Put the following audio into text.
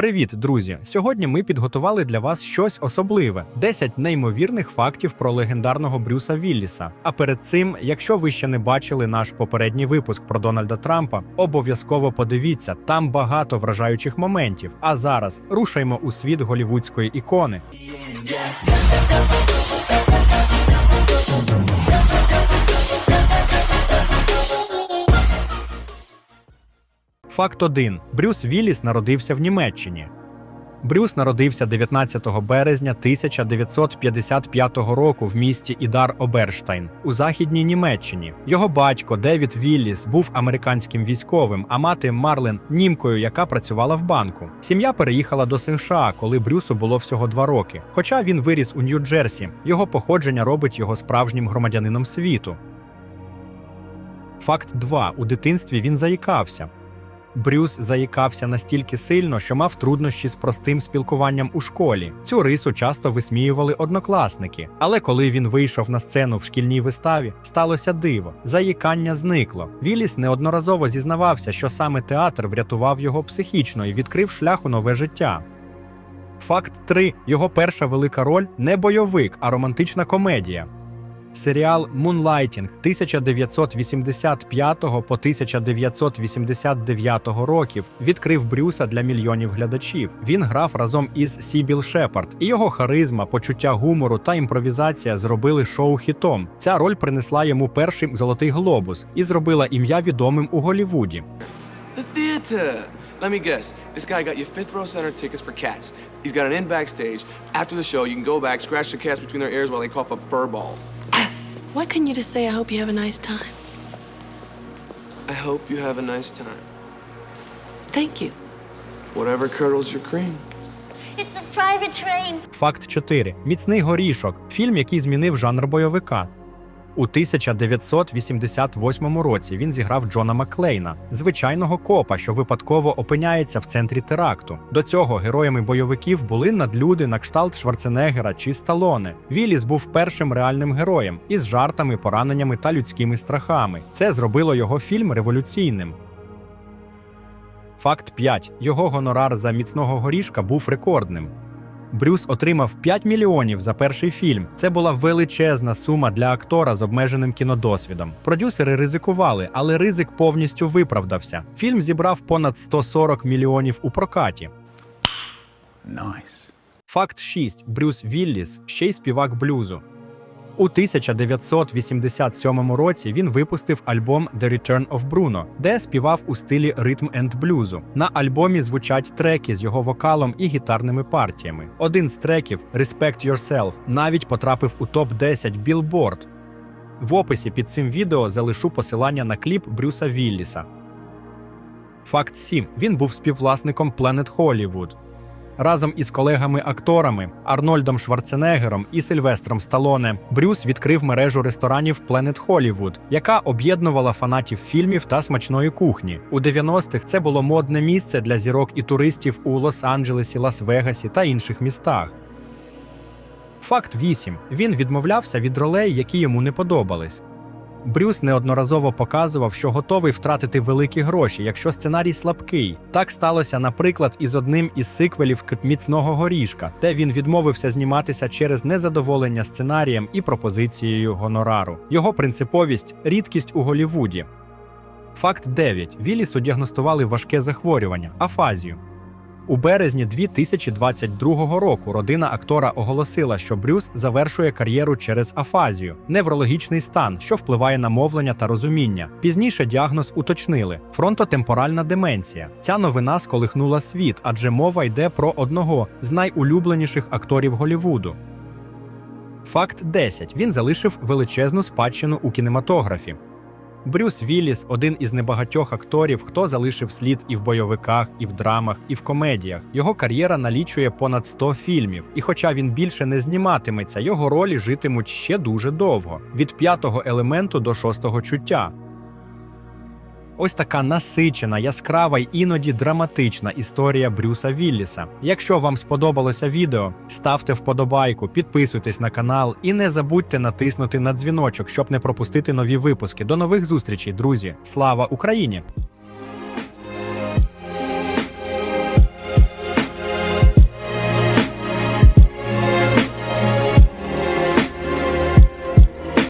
Привіт, друзі! Сьогодні ми підготували для вас щось особливе: 10 неймовірних фактів про легендарного Брюса Вілліса. А перед цим, якщо ви ще не бачили наш попередній випуск про Дональда Трампа, обов'язково подивіться, там багато вражаючих моментів. А зараз рушаймо у світ голівудської ікони. Факт 1. Брюс Вілліс народився в Німеччині. Брюс народився 19 березня 1955 року в місті Ідар Оберштайн у західній Німеччині. Його батько Девід Вілліс був американським військовим, а мати Марлен німкою, яка працювала в банку. Сім'я переїхала до США, коли Брюсу було всього два роки. Хоча він виріс у Нью-Джерсі, його походження робить його справжнім громадянином світу. Факт 2. У дитинстві він заїкався. Брюс заїкався настільки сильно, що мав труднощі з простим спілкуванням у школі. Цю рису часто висміювали однокласники. Але коли він вийшов на сцену в шкільній виставі, сталося диво. Заїкання зникло. Віліс неодноразово зізнавався, що саме театр врятував його психічно і відкрив шлях у нове життя. Факт 3. Його перша велика роль не бойовик, а романтична комедія. Серіал Moonlighting 1985 по 1989 років відкрив Брюса для мільйонів глядачів. Він грав разом із Сібіл Шепард, і його харизма, почуття гумору та імпровізація зробили шоу хітом. Ця роль принесла йому перший золотий глобус і зробила ім'я відомим у Голлівуді. Let me guess. This guy got you fifth row center tickets for cats. He's got an in backstage. After the show, you can go back, scratch the cats between their ears while they cough up fur balls. Why couldn't you just say, I hope you have a nice time? I hope you have a nice time. Thank you. Whatever curdles your cream. It's a private train. Факт 4. Міцний горішок фільм, який змінив жанр бойовика. У 1988 році він зіграв Джона Макклейна, звичайного копа, що випадково опиняється в центрі теракту. До цього героями бойовиків були надлюди на кшталт Шварценеггера чи Сталоне. Вілліс був першим реальним героєм із жартами, пораненнями та людськими страхами. Це зробило його фільм революційним. Факт 5. Його гонорар за міцного горішка був рекордним. Брюс отримав 5 мільйонів за перший фільм. Це була величезна сума для актора з обмеженим кінодосвідом. Продюсери ризикували, але ризик повністю виправдався. Фільм зібрав понад 140 мільйонів у прокаті. Nice. Факт 6. Брюс Вілліс ще й співак блюзу. У 1987 році він випустив альбом The Return of Bruno, де співав у стилі ритм енд блюзу. На альбомі звучать треки з його вокалом і гітарними партіями. Один з треків Respect Yourself навіть потрапив у топ 10 Billboard. В описі під цим відео залишу посилання на кліп Брюса Вілліса. Факт 7. Він був співвласником Planet Hollywood. Разом із колегами-акторами Арнольдом Шварценеггером і Сильвестром Сталоне Брюс відкрив мережу ресторанів Planet Hollywood, яка об'єднувала фанатів фільмів та смачної кухні. У 90-х це було модне місце для зірок і туристів у Лос-Анджелесі, Лас-Вегасі та інших містах. Факт 8. Він відмовлявся від ролей, які йому не подобались. Брюс неодноразово показував, що готовий втратити великі гроші, якщо сценарій слабкий. Так сталося, наприклад, із одним із сиквелів міцного горішка, де він відмовився зніматися через незадоволення сценарієм і пропозицією гонорару. Його принциповість рідкість у Голлівуді. Факт 9. Віллісу діагностували важке захворювання афазію. У березні 2022 року родина актора оголосила, що Брюс завершує кар'єру через афазію, неврологічний стан, що впливає на мовлення та розуміння. Пізніше діагноз уточнили фронтотемпоральна деменція. Ця новина сколихнула світ, адже мова йде про одного з найулюбленіших акторів Голлівуду. Факт 10. Він залишив величезну спадщину у кінематографі. Брюс Вілліс один із небагатьох акторів, хто залишив слід і в бойовиках, і в драмах, і в комедіях. Його кар'єра налічує понад 100 фільмів, і хоча він більше не зніматиметься, його ролі житимуть ще дуже довго від п'ятого елементу до шостого чуття. Ось така насичена, яскрава й іноді драматична історія Брюса Вілліса. Якщо вам сподобалося відео, ставте вподобайку, підписуйтесь на канал і не забудьте натиснути на дзвіночок, щоб не пропустити нові випуски. До нових зустрічей, друзі! Слава Україні!